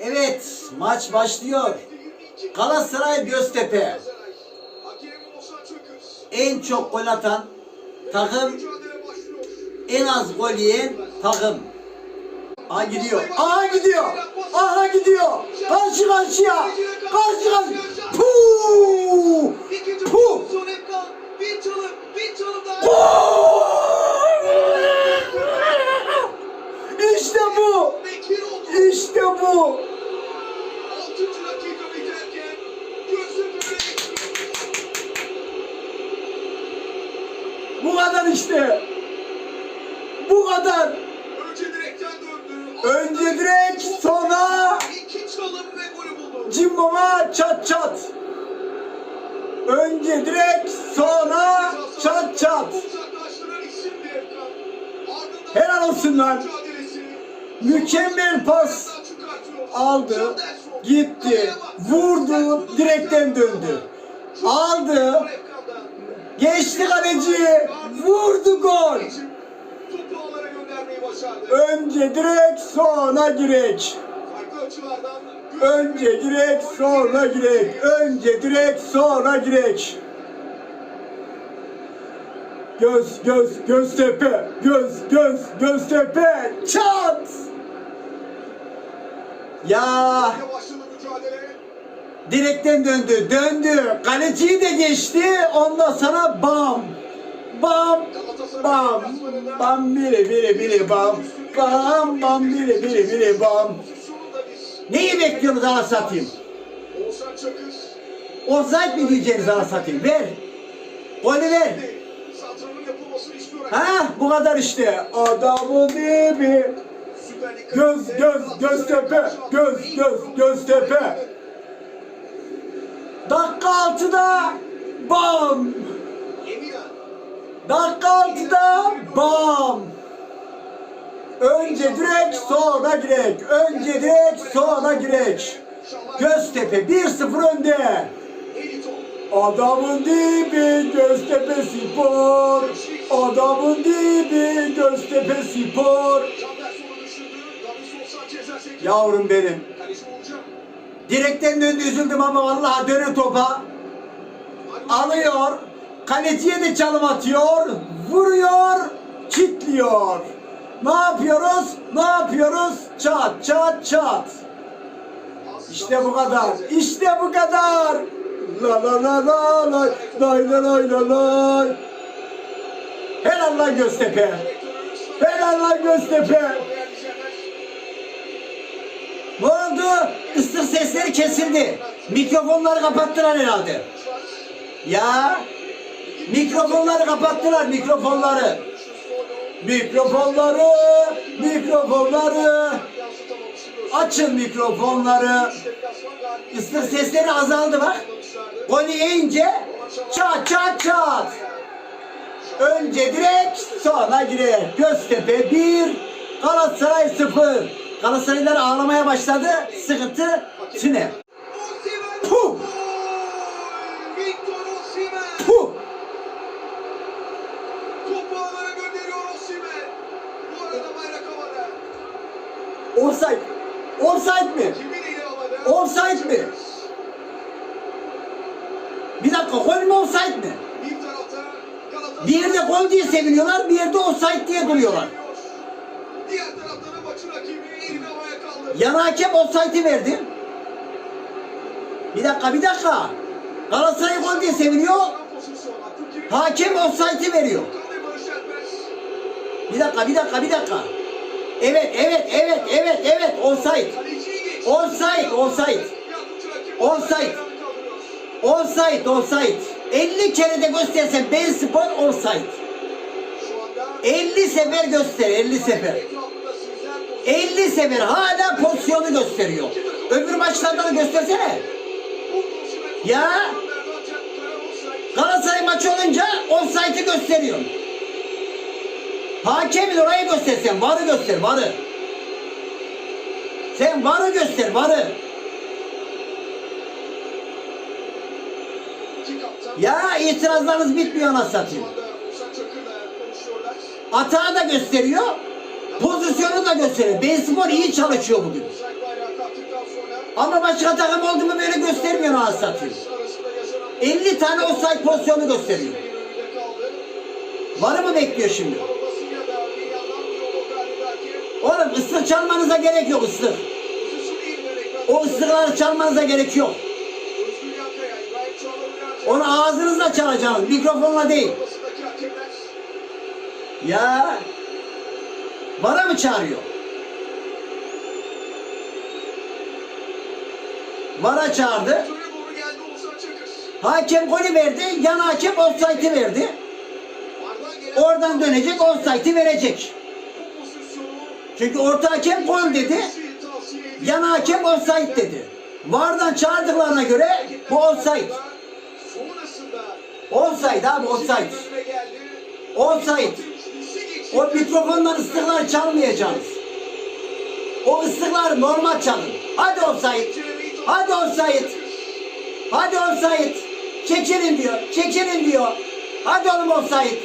Evet, maç başlıyor. Galatasaray Göztepe. En çok gol atan takım, en az gol yiyen takım. Aha gidiyor. Aha gidiyor. Aha gidiyor. Karşı karşıya. Karşı karşıya. Puh! Puh! Bir çalım, bir çalım daha. İşte bu. Bekir oldu. İşte bu. 6. dakika biterken Göztepe Bu kadar işte. Bu kadar. önce direkten döndü. Önce direkt sonra İki çalım ve golü buldu. cimboma çat çat. Önce direkt sonra çat çat. Helal olsun lan. Mükemmel pas. Aldı. Gitti. Vurdu. Direkten döndü. Aldı. Geçti kaleciyi. Vurdu gol. Önce direkt sonra açılardan Önce direkt sonra direkt. Önce direkt sonra direkt. Göz göz Göztepe. Göz göz Göztepe. Çat. Ya direkten döndü. Döndü. Kaleciyi de geçti. Ondan sonra bam. Bam. Bam. Bam biri biri biri bam. Bam bam biri biri biri bam. Neyi bekliyorsunuz ana satayım? Offside mi diyeceğiniz ana satayım? Ver. Golü ver. Ha bu kadar işte. Adamı dibi. Göz göz Göztepe. Göz göz Göztepe. Dakika altıda bam. Dakika altıda bam. Önce direkt sonra direkt. Önce direkt sonra. Şalay. Göztepe 1-0 önde. Adamın dibi Göztepe Spor. Adamın dibi Göztepe Spor. Yavrum benim. Direkten döndü üzüldüm ama vallahi döne topa. Alıyor. Kaleciye de çalım atıyor. Vuruyor. Çitliyor. Ne yapıyoruz? Ne yapıyoruz? Çat çat çat. İşte bu kadar. İşte bu kadar. La la la la la lay la lay la lay. Helal lan Göztepe. Helal lan Göztepe. Ne oldu? Islık sesleri kesildi. Mikrofonları kapattılar herhalde. Ya mikrofonları kapattılar mikrofonları. Mikrofonları, mikrofonları. Açın mikrofonları. Islık sesleri azaldı bak. Golü yiyince çat çat çat. Önce direkt sonra direkt. Göztepe 1, Galatasaray 0. Galatasaraylılar ağlamaya başladı. Sıkıntı tüne. Puh! Puh! Offside. Offside mi? Offside mi? Bir dakika gol mü offside mi? Bir yerde gol diye seviniyorlar, bir yerde offside diye duruyorlar. Havaya kaldırdı. Yan hakem offside'i verdi. Bir dakika, bir dakika. Galatasaray gol diye seviniyor, hakem offside'i veriyor. Bir dakika, bir dakika, bir dakika. Evet, evet, evet, evet, evet, offside. Offside, offside. Offside. Offside, offside. 50 kere de göstersen ben spor offside. Şu anda 50 sefer göster, 50 sefer. Etrafında sizler pozisyon. 50 sefer hala pozisyonu gösteriyor. Öbür maçlarda da göstersene. Ya. Galatasaray maçı olunca offside'i gösteriyor. Hakemin orayı göstersen, varı göster, varı. Sen varı göster, varı. Ya itirazlarınız bitmiyor anasını satayım. Atağı da gösteriyor, pozisyonu da gösteriyor. Ben Spor iyi çalışıyor bugün. Ama başka takım oldu mu böyle göstermiyor. Arasında yaşanan 50 tane offside pozisyonu gösteriyor. Varı mı bekliyor şimdi? Oğlum ıslık çalmanıza gerek yok ıslık. O ıslıkları çalmanıza gerek yok. Onu ağzınızla çalacaksınız, mikrofonla değil. Ya bana mı çağırıyor? Bana çağırdı. Hakem golü verdi, yan hakem offside'i verdi. Oradan dönecek, offside'i verecek. Çünkü orta hakem gol dedi, yan hakem offside dedi. Vardan çağırdıklarına göre bu offside. Offside abi offside. Offside. O mikrofondan ıslıklar çalmayacaksınız. O ıslıkları normal çalın. Hadi offside. Hadi offside. Hadi offside. Çekilin diyor. Çekilin diyor. Hadi oğlum offside.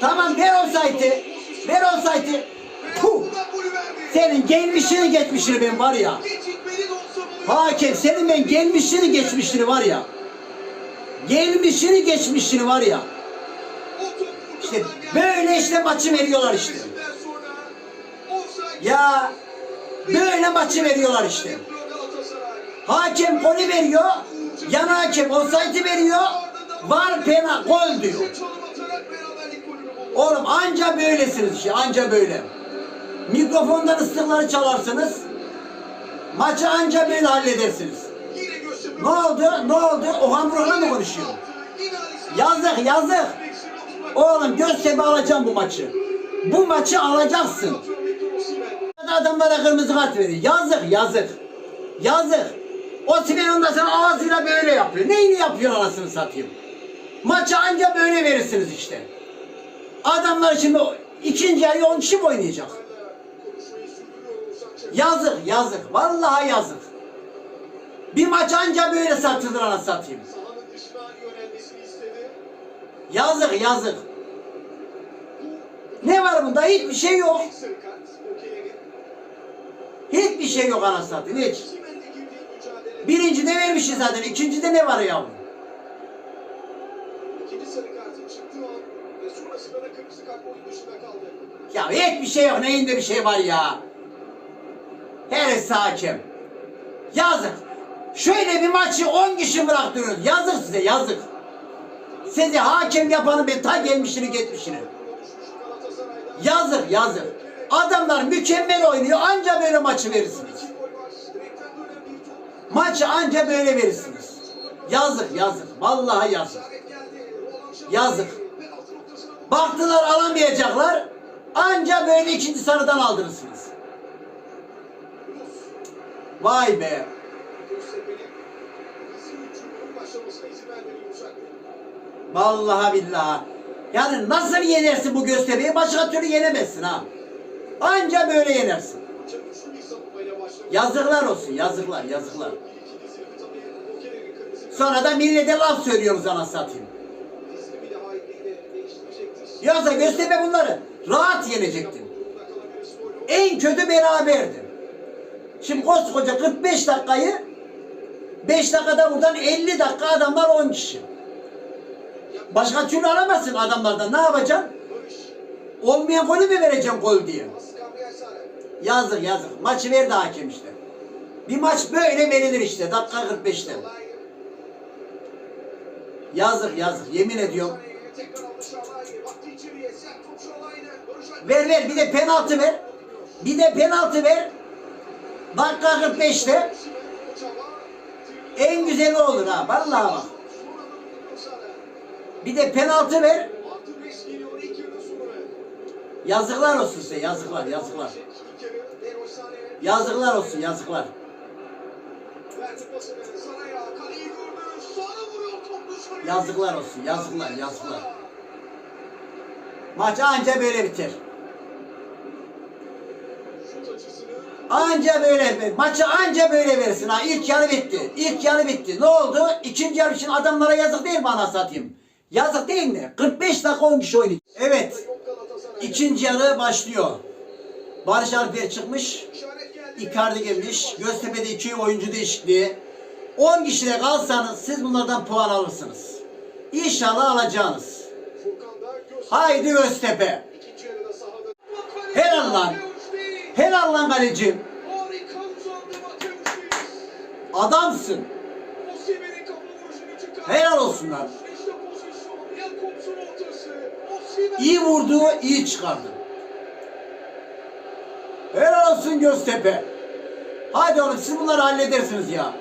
Tamam ver offside'i. Ver offside'i. Puh. Senin gelmişini geçmişini ben var ya. Hakem senin ben gelmişini geçmişini var ya. Gelmişini geçmişini var ya. Böyle işte maçı veriyorlar işte. Ya böyle maçı veriyorlar işte. Hakem golü veriyor. Yan hakem offside'i veriyor. Var pena gol diyor. Oğlum anca böylesiniz işte anca böyle. Mikrofondan ıslıkları çalarsınız. Maçı anca böyle halledersiniz. Ne oldu? Ne oldu? Ohan Burhan'la mı konuşuyor? Yazık yazık. Oğlum Göztepe alacağım bu maçı. Bu maçı alacaksın. Adamlara kırmızı kart veriyor. Yazık yazık. Yazık. O Simen ondan sonra ağzıyla böyle yapıyor. Neyini yapıyor anasını satayım. Maçı anca böyle verirsiniz işte. Adamlar şimdi ikinci ayı 10 kişi mi oynayacak? Yazık yazık. Vallahi yazık. Bir maç anca böyle satılır anasını satayım. Yazık yazık. Ne var bunda? Hiçbir şey yok. Hiçbir şey yok anasını satayım. Hiç. Simen'le girdiği mücadele. Birinci de vermişiz zaten. İkincide ne var yavrum? Dışında kaldı. Ya hiçbir şey yok. Neyinde bir şey var ya? Her hakem. Yazık. Şöyle bir maçı 10 kişi bıraktınız. Yazık size yazık. Size hakem yapanı ben ta gelmişini Galatasaray'da. Yazık yazık. Adamlar mükemmel oynuyor. Anca böyle maçı verirsiniz. Maçı anca böyle verirsiniz. Yazık yazık. Vallahi yazık. Yazık. Baktılar alamayacaklar. Anca böyle ikinci sarıdan aldırırsınız. Vay be. Vallahi billahi. Yani nasıl yenersin bu Göztepe'yi? Başka türlü yenemezsin ha. Anca böyle yenersin. Yazıklar olsun, yazıklar, yazıklar. Sonra da millete laf söylüyoruz ana satayım. Yoksa Göztepe bunları rahat yenecekti. Durumda kalan bir skor yok. En kötü beraberdi. Şimdi koskoca 45 dakikayı 5 dakikada buradan 50 dakika adamlar 10 kişi. Başka türlü alamazsın adamlardan. Ne yapacaksın? Olmayan golü mü vereceksin gol diye? Yazık yazık. Maçı verdi hakem işte. Bir maç böyle verilir işte dakika 45'te. Şalay. Yazık yazık yemin ediyorum. Ver ver bir de penaltı ver. Bir de penaltı ver. Dakika 45'te Osimhen, o çaba. en güzeli olur ha. Vallahi bak. Bir de penaltı ver. Yazıklar olsun size yazıklar yazıklar. Yazıklar olsun yazıklar. Yazıklar olsun, yazıklar, yazıklar. Maç anca böyle biter. Anca böyle maçı anca böyle verirsin ha. İlk yarı bitti. İlk yarı bitti. Ne oldu? İkinci yarı için adamlara yazık değil mi ana satayım? Yazık değil mi? 45 dakika 10 kişi oynayacak. Evet. ikinci yarı başlıyor. Barış Alper çıkmış. Icardi gelmiş. Göztepe'de iki oyuncu değişikliği. 10 kişide kalsanız siz bunlardan puan alırsınız. İnşallah göz- Haydi Göztepe. Helal lan. Helal lan kalecim. Adamsın. Helal olsun lan. İyi vurdu, iyi çıkardı. Helal olsun Göztepe. Hadi oğlum siz bunları halledersiniz ya.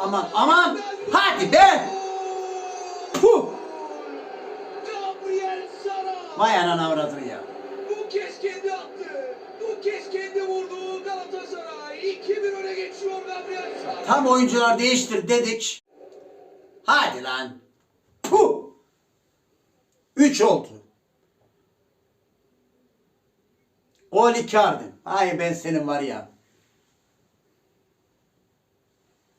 Aman aman. Hadi be. Puh. Vay anana avradını ya. Bu kez kendi attı. Bu kez kendi vurdu. Galatasaray 2-1 öne geçiyor Gabriel Sara. Tam oyuncular değiştir dedik. Hadi lan. Puh. 3 oldu. Gol Icardi. Hay ben senin var ya.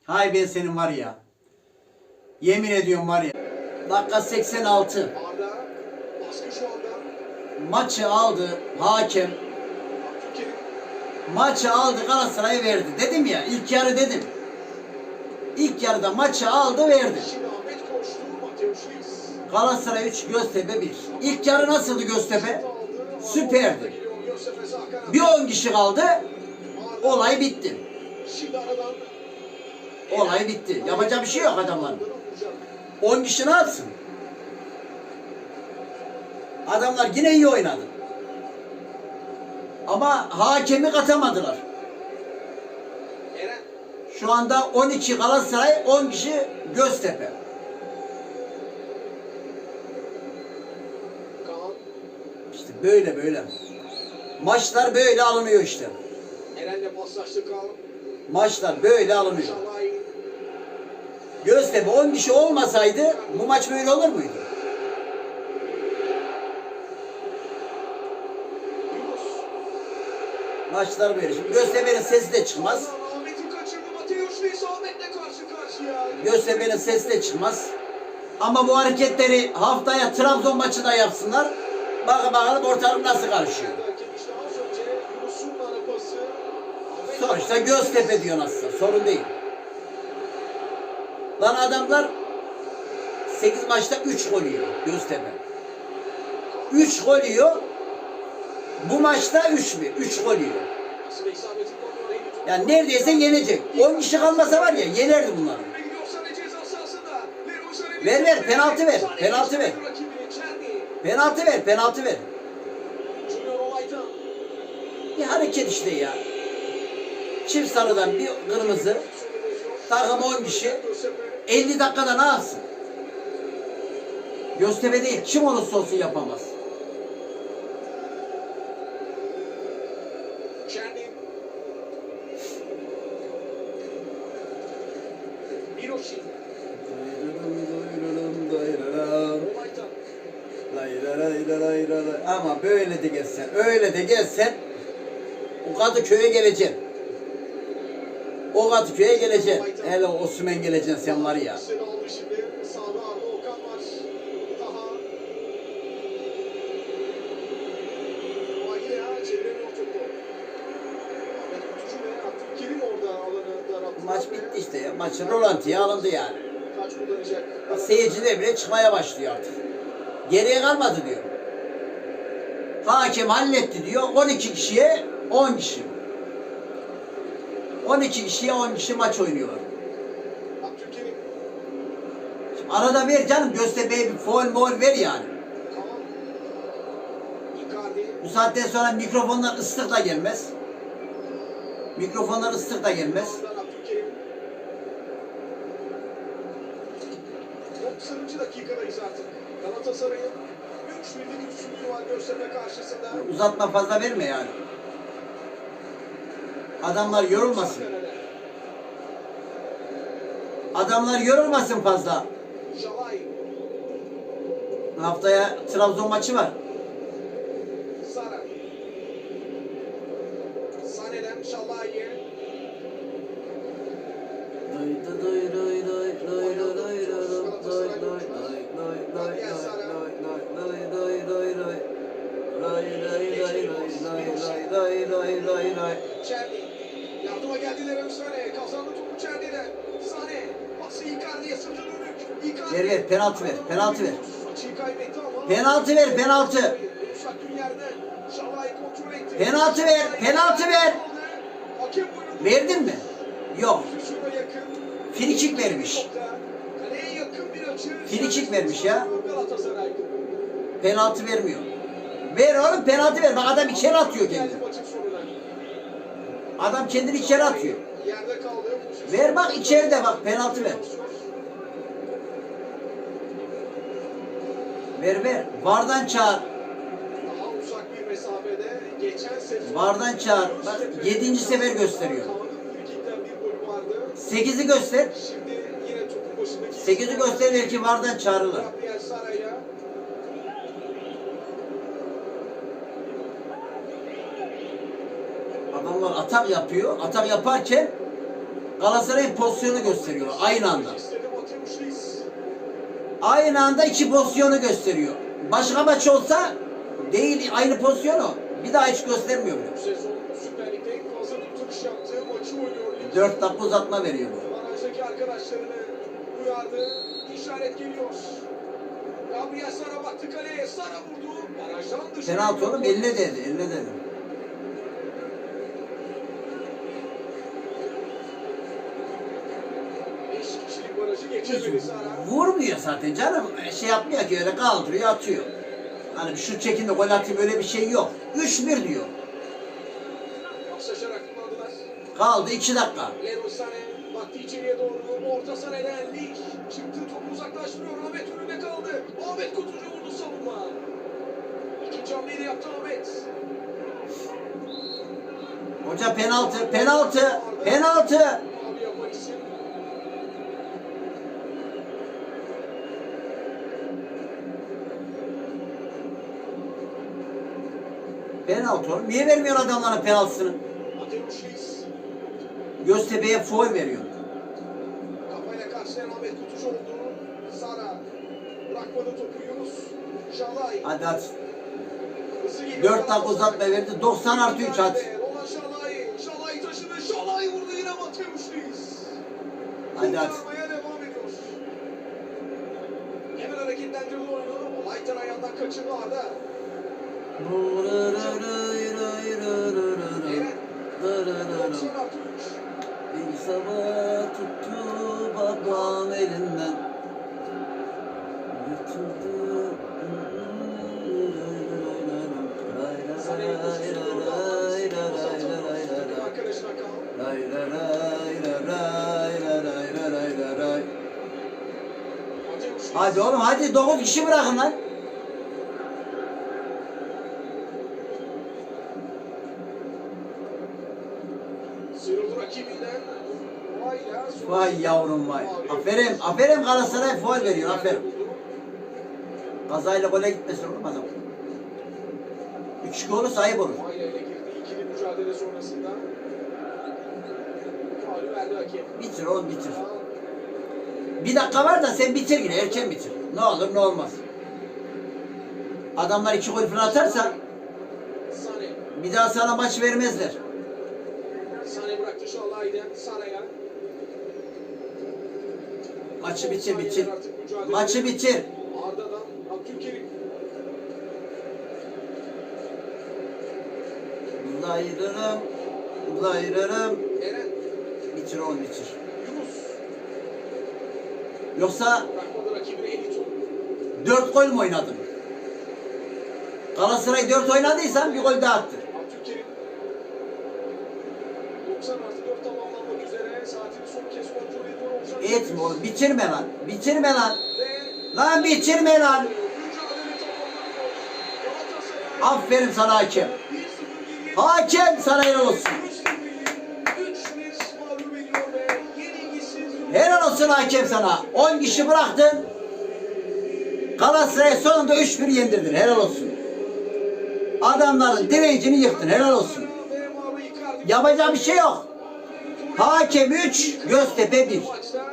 Hay ben senin var ya. Yemin ediyorum var ya. Dakika 86. Arda. Baskı şu anda. Maçı aldı hakem. Maçı aldı Galatasaray'a verdi. Dedim ya ilk yarı dedim. İlk yarıda maçı aldı verdi. Şimdi Ahmet koştu. Mateus Reis. Galatasaray 3 Göztepe 1. İlk yarı nasıldı Göztepe? Süperdi. Bir 10 kişi kaldı. Olay bitti. Olay bitti. Yapacak bir şey yok adamların. 10 kişi ne yapsın? Adamlar yine iyi oynadı. Ama hakemi katamadılar. Şu anda 12 Galatasaray, 10 kişi Göztepe. Kaan. İşte böyle böyle. Maçlar böyle alınıyor işte. Maçlar böyle alınıyor. Göztepe 10 kişi olmasaydı bu maç böyle olur muydu? Maçlar böyle. Şimdi Göztepe'nin sesi de çıkmaz. Göztepe'nin sesi de çıkmaz. Ama bu hareketleri haftaya Trabzon maçında yapsınlar. Bakın bakalım ortalık nasıl karışıyor. Sonuçta Göztepe diyor aslında. Sorun değil. Lan adamlar 8 maçta 3 gol yiyor Göztepe. 3 gol yiyor. Bu maçta 3 mi? 3 gol yiyor. Yani neredeyse yenecek. 10 kişi kalmasa var ya yenerdi bunları. Ver, ver, penaltı ver, penaltı ver. Penaltı ver, penaltı ver. Bir hareket işte ya. Çift sarıdan bir kırmızı. Takım 10 kişi. 50 dakikada ne yapsın? Göztepe değil, kim olursa olsun yapamaz. Çerni. Miroshi. Olaytan. Ama böyle de gelsen, öyle de gelsen o Kadıköy'e geleceksin. O Kadıköy'e geleceksin. Hele Osman geleceksin sen var ya. Maç bitti işte ya. Maçın rolantiye alındı yani. Seyirciler bile çıkmaya başlıyor artık. Geriye kalmadı diyor. Hakem halletti diyor. 12 kişiye 10 kişi. 12 kişiye 10 kişi maç oynuyorlar. Şimdi arada ver canım Göztepe'ye bir foul mol ver yani. Bu saatten sonra mikrofonlar ıslık da gelmez. Mikrofonlar ıslık da gelmez. Kaan'dan Abdülkerim. 90. dakikadayız artık. Galatasaray'ın 3-1'lik üstünlüğü var Göztepe karşısında. Uzatma fazla verme yani. Adamlar yorulmasın. Adamlar yorulmasın fazla. Haftaya Trabzon maçı var. Sara. Yardıma geldiler Özsane. Kazandı topu Çerni'den. Sane. Pası Icardi'ye sırtı dönük. Icardi. Ver, ver, penaltı ver, penaltı ver. Açıyı kaybetti ama. Penaltı ver, penaltı. Yumuşak bir yerden. Kontrol etti. Penaltı ver, penaltı ver. Hakem buyurdu. Verdin mi? Yok. Frikik vermiş. Frikik vermiş ya. Penaltı vermiyor. Ver oğlum penaltı ver. Bak adam içeri atıyor kendini. Adam kendini içeri atıyor. Ver bak içeride bak penaltı ver. Ver ver. Vardan çağır. Vardan çağır. Bak yedinci sefer gösteriyor. Sekizi göster. Sekizi göster belki vardan çağırırlar. Gabriel Saray'a Adamlar atak yapıyor. Atak yaparken Galatasaray'ın pozisyonu gösteriyor aynı anda. Aynı anda iki pozisyonu gösteriyor. Başka maç olsa değil aynı pozisyonu. Bir daha hiç göstermiyor bile. 4 dakika uzatma veriyor bu. Barajdaki arkadaşlarını uyardı. İşaret geliyor. Gabriel Sara baktı kaleye. Sara vurdu. Barajdan dışarı. Penaltı oğlum eline değdi. Eline değdi. Sara. Vurmuyor zaten canım. Şey yapmıyor ki öyle kaldırıyor atıyor. Hani şu çekinde gol atayım öyle bir şey yok. 3-1 diyor. Kaldı 2 dakika. Leroy Sané baktı içeriye doğru. Orta Sané'den Lig. Çıktı topu uzaklaştırıyor. Ahmet önünde kaldı. Ahmet Kutucu vurdu savunma. İkinci hamleyi de yaptı Ahmet. Hoca penaltı, penaltı, penaltı. Penaltı oğlum. Niye vermiyor adamların penaltısını? Göztepe'ye foul veriyor. Kafayla karşılayan Ahmet Kutucu oldu. Sara. Bırakmadı topu Yunus. Şalay. Hadi geliyor 4 dakika uzatma verdi. 90 artı 3 hadi. Olan Şalay. Şalay taşıdı. Şalay vurdu yine Mateus. Hadi hadi. Hadi oğlum hadi 9 kişi bırakın lan. Vay yavrum vay. Aferin, aferin Galatasaray faul veriyor aferin. Kazayla gole gitmesin oğlum adam. 3 golü sahip olur. Hakem. Bitir oğlum bitir. Bir dakika var da sen bitir yine erken bitir. Ne olur ne olmaz. Adamlar iki gol falan atarsa bir daha sana maç vermezler. Sane bıraktı Şalay'den Sara'ya. Maçı bitir bitir. Maçı bitir. Arda'dan Abdülkerim. Bulayırırım. Bulayırırım. Bitir oğlum bitir. Yoksa. 4 gol mü oynadın? Galatasaray 4 oynadıysan bir gol daha attır. Abdülkerim. 90 artı 4 tamamlanmak üzere. Saatini son kez kontrol ediyor. Ozan Etme oğlum bitirme lan. Bitirme lan. Lan bitirme lan. Aferin sana hakem. 1-0 geriye Hakem sana helal olsun. Helal olsun hakem sana. 10 kişi bıraktın. Galatasaray sonunda 3-1 yendirdin. Helal olsun. Adamların direncini yıktın. Helal olsun. Yapacak bir şey yok. Hakem 3, Göztepe 1. maçta